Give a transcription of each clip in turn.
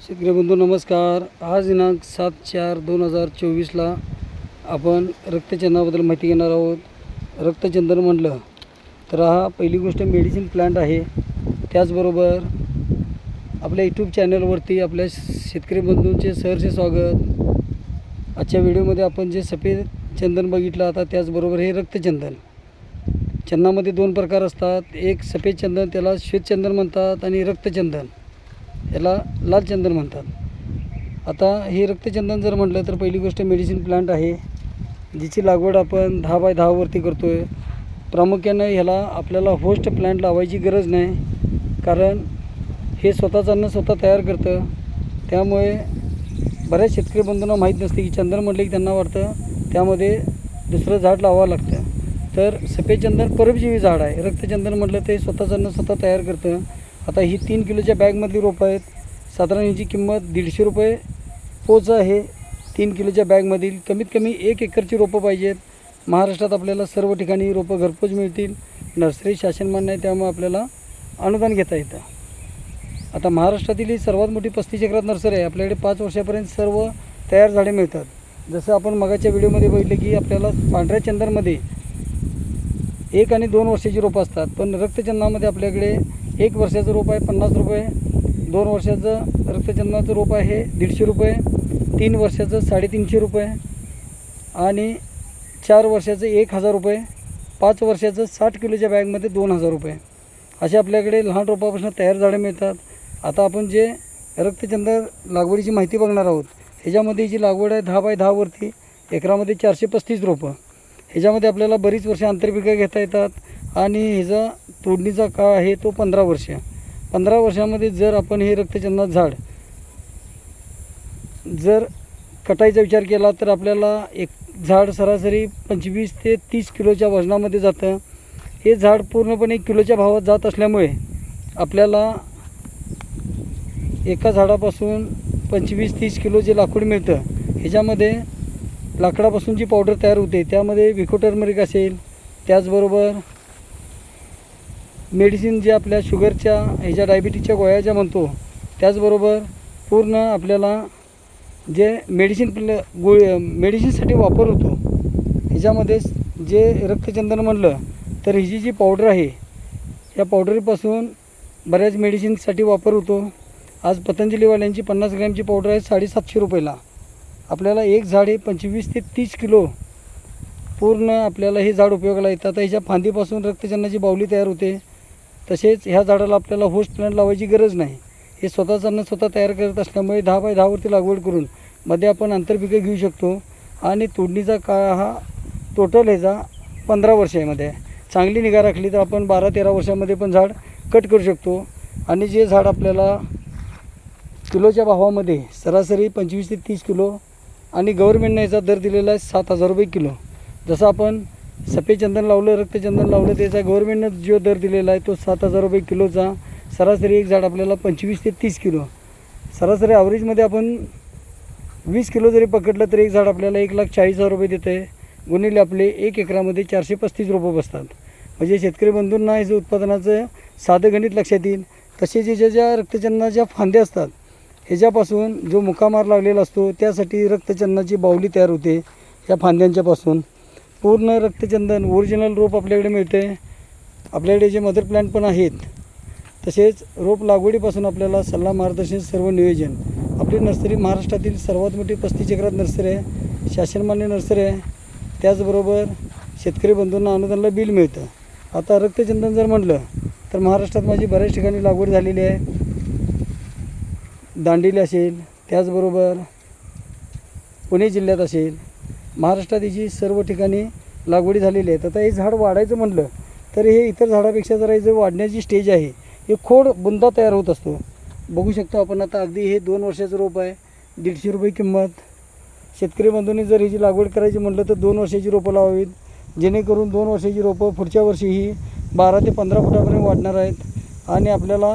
शेतकरी बंधू नमस्कार. आज दिनांक सात चार दोन हजार चोवीसला आपण रक्तचंदनाबद्दल माहिती घेणार आहोत. रक्तचंदन म्हटलं तर हा पहिली गोष्ट मेडिसिन प्लांट आहे. त्याचबरोबर आपल्या यूट्यूब चॅनलवरती आपल्या शेतकरी बंधूंचे सहर्ष स्वागत. आजच्या व्हिडिओमध्ये आपण जे सफेद चंदन बघितलं आता त्याचबरोबर हे रक्तचंदन. चंदनामध्ये दोन प्रकार असतात. एक सफेद चंदन त्याला श्वेतचंदन म्हणतात आणि रक्तचंदन. याला लाल चंदन म्हणतात. आता हे रक्तचंदन जर म्हटलं तर पहिली गोष्ट मेडिसिन प्लांट आहे. जिची लागवड आपण दहा बाय दहावरती करतो आहे प्रामुख्यानं ह्याला आपल्याला होस्ट प्लांट लावायची गरज नाही. कारण हे स्वतःच अन्न स्वतः तयार करतं. त्यामुळे बऱ्याच शेतकरी बंधूंना माहीत नसते की चंदन म्हटलं की त्यांना वाटतं त्यामध्ये दुसरं झाड लावावं लागतं. तर सफेद चंदन परजीवी झाड आहे. रक्तचंदन म्हटलं ते स्वतःच अन्न स्वतः तयार करतं. आता ही तीन किलोच्या बॅगमधली रोपं आहेत. साधारण याची किंमत दीडशे रुपये पोच आहे. तीन किलोच्या बॅगमधील कमीत कमी एक एकरची रोपं पाहिजेत. महाराष्ट्रात आपल्याला सर्व ठिकाणी रोपं घरपोच मिळतील. नर्सरी शासन मान्य आहे त्यामुळे आपल्याला अनुदान घेता येतं. आता महाराष्ट्रातील ही सर्वात मोठी पस्तीस एकरात नर्सरी आहे. आपल्याकडे पाच वर्षापर्यंत सर्व तयार झाडे मिळतात. जसं आपण मगाच्या व्हिडिओमध्ये बघितलं की आपल्याला पांढऱ्या चंदनमध्ये एक आणि दोन वर्षाची रोपं असतात. पण रक्तचंदनामध्ये आपल्याकडे एक वर्षाचं रोप आहे पन्नास रुपये. दोन वर्षाचं रक्तचंदनाचं रोप आहे दीडशे रुपये. तीन वर्षाचं साडेतीनशे रुपये. आणि चार वर्षाचं एक हजार रुपये. पाच वर्षाचं साठ किलोच्या बॅगमध्ये दोन हजार रुपये. असे आपल्याकडे लहान रोपापासून तयार झाडं मिळतात. आता आपण जे रक्तचंदन लागवडीची माहिती बघणार आहोत ह्याच्यामध्ये जी लागवड आहे दहा बाय दहावरती एकरामध्ये चारशे पस्तीस रोपं. ह्याच्यामध्ये आपल्याला बरीच वर्ष आंतरपिकं घेता येतात. आणि ह्याचा तोडणीचा काळ आहे तो पंधरा वर्ष. पंधरा वर्षामध्ये जर आपण हे रक्तचंदा झाड जर कटाईचा विचार केला तर आपल्याला एक झाड सरासरी पंचवीस ते तीस किलोच्या वजनामध्ये जातं. हे झाड पूर्णपणे किलोच्या भावात जात असल्यामुळे आपल्याला एका झाडापासून पंचवीस तीस किलो जे लाकूड मिळतं ह्याच्यामध्ये लाकडापासून जी पावडर तयार होते त्यामध्ये विकोटरमरिक असेल त्याचबरोबर मेडिसिन जे आपल्या शुगरच्या ह्याच्या डायबिटीजच्या गोळ्या ज्या म्हणतो त्याचबरोबर पूर्ण आपल्याला जे मेडिसिन प्ल गोळी मेडिसिनसाठी वापर होतो ह्याच्यामध्ये जे रक्तचंदन म्हणलं तर ही जी जी पावडर आहे या पावडरीपासून बऱ्याच मेडिसिनसाठी वापर होतो. आज पतंजलीवाल्यांची पन्नास ग्रॅमची पावडर आहे साडेसातशे रुपयाला. आपल्याला एक झाड हे पंचवीस ते तीस किलो पूर्ण आपल्याला हे झाड उपयोगाला येतं आता ह्याच्या फांदीपासून रक्तचंदनाची बावली तयार होते. तसेच ह्या झाडाला आपल्याला होस्ट प्लांट लावायची गरज नाही. हे स्वतःच अन्न स्वतः तयार करत असल्यामुळे दहा बाय दहावरती लागवड करून मध्ये आपण आंतरपिकं घेऊ शकतो आणि तोडणीचा काळ हा टोटल ह्याचा पंधरा वर्षामध्ये आहे चांगली निगा राखली तर आपण बारा तेरा वर्षामध्ये पण झाड कट करू शकतो. आणि जे झाड आपल्याला किलोच्या भावामध्ये सरासरी पंचवीस ते तीस किलो आणि गव्हर्मेंटने याचा दर दिलेला आहे सात हजार रुपये किलो. जसं आपण सफेद चंदन लावलं रक्तचंदन लावलं त्याचा गव्हर्मेंटनं जो दर दिलेला आहे तो सात हजार रुपये किलोचा. सरासरी एक झाड आपल्याला पंचवीस ते तीस किलो. सरासरी ॲव्हरेजमध्ये आपण वीस किलो जरी पकडलं तरी एक झाड आपल्याला एक लाख चाळीस हजार रुपये देतं आहे गुणिले आपले एक एकरामध्ये चारशे पस्तीस रुपये बसतात. म्हणजे शेतकरी बंधूंना याचं उत्पादनाचं साधं गणित लक्षात येईल तसे जे ज्या ज्या रक्तचंदनाच्या फांद्या असतात ह्याच्यापासून जो मुकामार लागलेला असतो त्यासाठी रक्तचंदनाची बावली तयार होते या फांद्यांच्यापासून. पूर्ण रक्तचंदन ओरिजिनल रोप आपल्याकडे मिळते आपल्याकडे जे मदर प्लॅन्ट पण आहेत तसेच रोप लागवडीपासून आपल्याला सल्ला मार्गदर्शन सर्व नियोजन. आपली नर्सरी महाराष्ट्रातील सर्वात मोठी पस्तीस एकरात नर्सरी आहे शासनमान्य नर्सरी आहे. त्याचबरोबर शेतकरी बंधूंना अनुदानला बिल मिळतं. आता रक्तचंदन जर म्हटलं तर महाराष्ट्रात माझी बऱ्याच ठिकाणी लागवड झालेली आहे. दांडेली असेल त्याचबरोबर पुणे जिल्ह्यात असेल महाराष्ट्रात याची सर्व ठिकाणी लागवडी झालेली आहेत आता हे झाड वाढायचं म्हटलं तर हे इतर झाडापेक्षा जरा हे जे वाढण्याची स्टेज आहे हे खोड बुंदा तयार होत असतो. बघू शकतो आपण आता अगदी हे दोन वर्षाचं रोप आहे दीडशे रुपये किंमत. शेतकरी बंधूंनी जर ह्याची लागवड करायची म्हटलं तर दोन वर्षाची रोपं लावावीत. जेणेकरून दोन वर्षाची रोपं पुढच्या वर्षी ही बारा ते पंधरा फुटापर्यंत वाढणार आहेत. आणि आपल्याला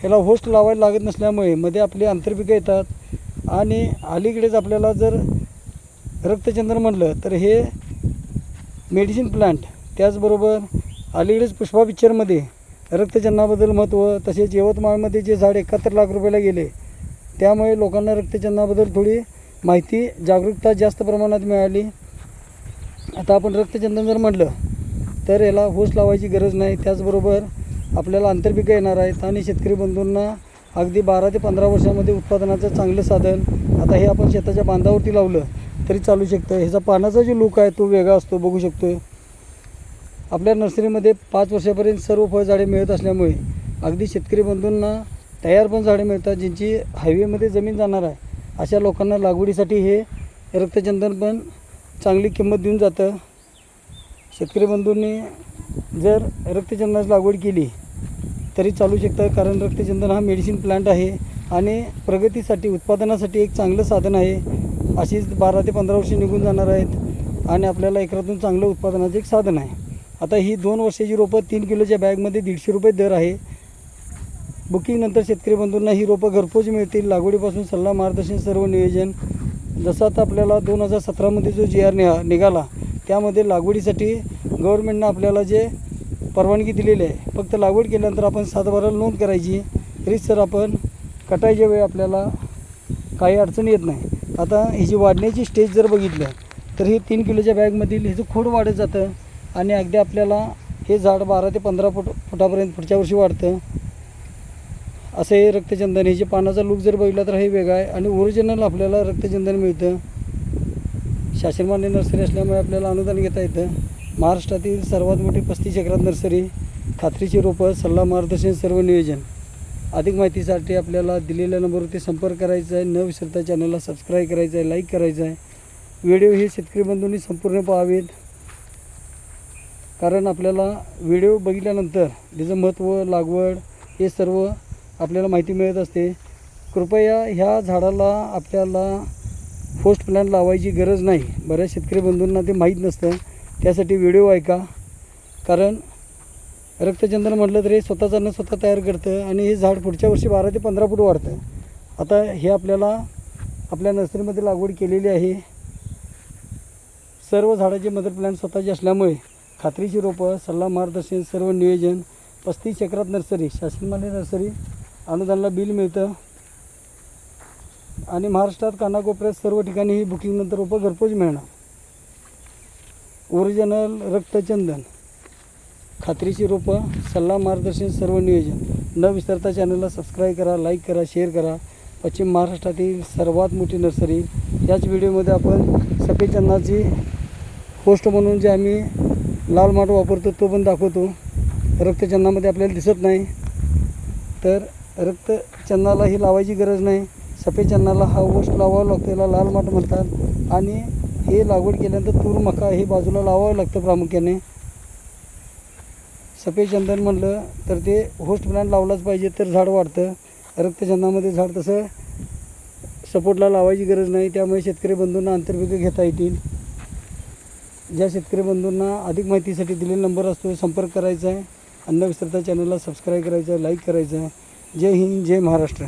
ह्याला होस्ट लावायला लागत नसल्यामुळे मध्ये आपली आंतरपिकं येतात. आणि अलीकडेच आपल्याला जर रक्तचंदन म्हटलं तर हे मेडिसिन प्लांट त्याचबरोबर अलीकडेच पुष्पा पिक्चरमध्ये रक्तचंदनाबद्दल महत्त्व तसेच यवतमाळमध्ये जे झाड एकाहत्तर लाख रुपयाला गेले त्यामुळे लोकांना रक्तचंदनाबद्दल थोडी माहिती जागरूकता जास्त प्रमाणात मिळाली. आता आपण रक्तचंदन जर म्हटलं तर याला होस लावायची गरज नाही. त्याचबरोबर आपल्याला आंतरपिकं येणार आहेत आणि शेतकरी बंधूंना अगदी बारा ते पंधरा वर्षामध्ये उत्पादनाचं चांगलं साधन. आता हे आपण शेताच्या बांधावरती लावलं. तरी चालू शकतं. ह्याचा पानाचा जो लुक आहे तो वेगळा असतो बघू शकतो आपल्या नर्सरीमध्ये पाच वर्षापर्यंत सर्व फळझाडे मिळत असल्यामुळे अगदी शेतकरी बंधूंना तयार पण झाडे मिळतात ज्यांची हायवेमध्ये जमीन जाणार आहे. अशा लोकांना लागवडीसाठी हे रक्तचंदन पण चांगली किंमत देऊन जातं. शेतकरी बंधूंनी जर रक्तचंदनाची लागवड केली तरी चालू शकतं कारण रक्तचंदन हा मेडिसिन प्लांट आहे आणि प्रगतीसाठी उत्पादनासाठी एक चांगलं साधन आहे. अशीच बारा ते पंधरा वर्षे निघून जाणार आहेत आणि आपल्याला एकरातून चांगलं उत्पादनाचं एक साधन आहे. आता ही दोन वर्षाची रोपं तीन किलोच्या बॅगमध्ये दीडशे रुपये दर आहे. बुकिंगनंतर शेतकरी बंधूंना ही रोपं घरपोच मिळतील. लागवडीपासून सल्ला मार्गदर्शन सर्व नियोजन. जसं आता आपल्याला दोन हजार सतरामध्ये जो जी आर निघा निघाला त्यामध्ये लागवडीसाठी गव्हर्नमेंटनं आपल्याला जे परवानगी दिलेली आहे फक्त लागवड केल्यानंतर आपण सातबाराला नोंद करायची. तरीच सर आपण कटायच्या वेळी आपल्याला काही अडचण येत नाही. आता ही जी वाढण्याची स्टेज जर बघितलं तर हे तीन किलोच्या बॅगमधील ह्याचं खोड वाढत जातं आणि अगदी आपल्याला हे झाड बारा ते पंधरा फुट फुटापर्यंत पुढच्या वर्षी वाढतं असं हे रक्तचंदन ह्याच्या पानाचा लूक जर बघितला तर हे वेगळा आहे आणि ओरिजिनल आपल्याला रक्तचंदन मिळतं. शासनमान्य नर्सरी असल्यामुळे आपल्याला अनुदान घेता येतं. महाराष्ट्रातील सर्वात मोठी पस्तीस एकरात नर्सरी खात्रीची रोपं सल्ला मार्गदर्शन सर्व नियोजन. अधिक माहितीसाठी आपल्याला दिलेल्या नंबरवरती संपर्क करायचा आहे. न विसरता चॅनलला सबस्क्राईब करायचं आहे लाईक करायचं आहे. व्हिडिओ हे शेतकरी बंधूंनी संपूर्ण पाहावेत. कारण आपल्याला व्हिडिओ बघितल्यानंतर त्याचं महत्त्व लागवड हे सर्व आपल्याला माहिती मिळत असते. कृपया ह्या झाडाला आपल्याला पोस्ट प्लॅन लावायची गरज नाही. बऱ्याच शेतकरी बंधूंना ते माहीत नसतं. त्यासाठी व्हिडिओ ऐका. कारण रक्तचंदन म्हटलं तर हे स्वतःचा न स्वतः तयार करतं आणि हे झाड पुढच्या वर्षी बारा ते पंधरा फूट वाढतं. आता हे आपल्याला आपल्या नर्सरीमध्ये लागवड केलेली आहे. सर्व झाडाचे मदर प्लॅन स्वतःचे असल्यामुळे खात्रीची रोपं सल्ला मार्गदर्शन सर्व नियोजन पस्तीस चक्रात नर्सरी शासनमान्य नर्सरी अनुदानला बिल मिळतं. आणि महाराष्ट्रात कानाकोपऱ्यात सर्व ठिकाणी ही बुकिंगनंतर रोपं घरपोच मिळणार. ओरिजिनल रक्तचंदन. खात्रीची रोपं सल्ला मार्गदर्शन सर्व नियोजन. न विसरता चॅनलला सबस्क्राईब करा लाईक करा शेअर करा. पश्चिम महाराष्ट्रातील सर्वात मोठी नर्सरी. याच व्हिडिओमध्ये आपण सफेद चंदनाची पोस्ट म्हणून जे आम्ही लाल माठ वापरतो तो पण दाखवतो. रक्तचंदनामध्ये आपल्याला दिसत नाही. तर रक्तचंदनाला ही लावायची गरज नाही. सफेद चंदनाला हा गोष्ट लावावा लागतो याला लाल माठ म्हणतात. आणि हे लागवड केल्यानंतर तूर मका हे बाजूला लावावं लागतं प्रामुख्याने. सफेद चंदन म्हणलं तर ते होस्ट प्लॅन लावलाच पाहिजे तर झाड वाढतं. रक्तचंदामध्ये झाड तसं सपोर्टला लावायची गरज नाही. त्यामुळे शेतकरी बंधूंना आंतरपिकं घेता येतील. ज्या शेतकरी बंधूंना अधिक माहितीसाठी दिलेला नंबर असतो संपर्क करायचा आहे. अन्न चॅनलला सबस्क्राईब करायचं आहे लाईक करायचं आहे. जय हिंद जय महाराष्ट्र.